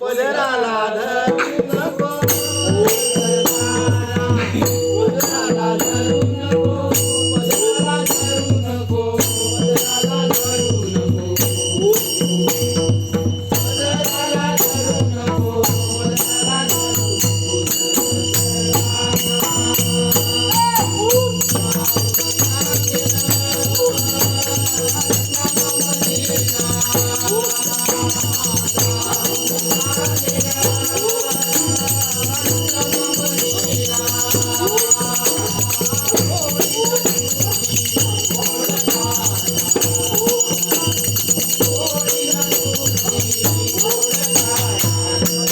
पदराला धरून नको पदराला धरून नको पदराला धरून नको पदराला धरून नको पदराला धरून नको पदराला धरून नको.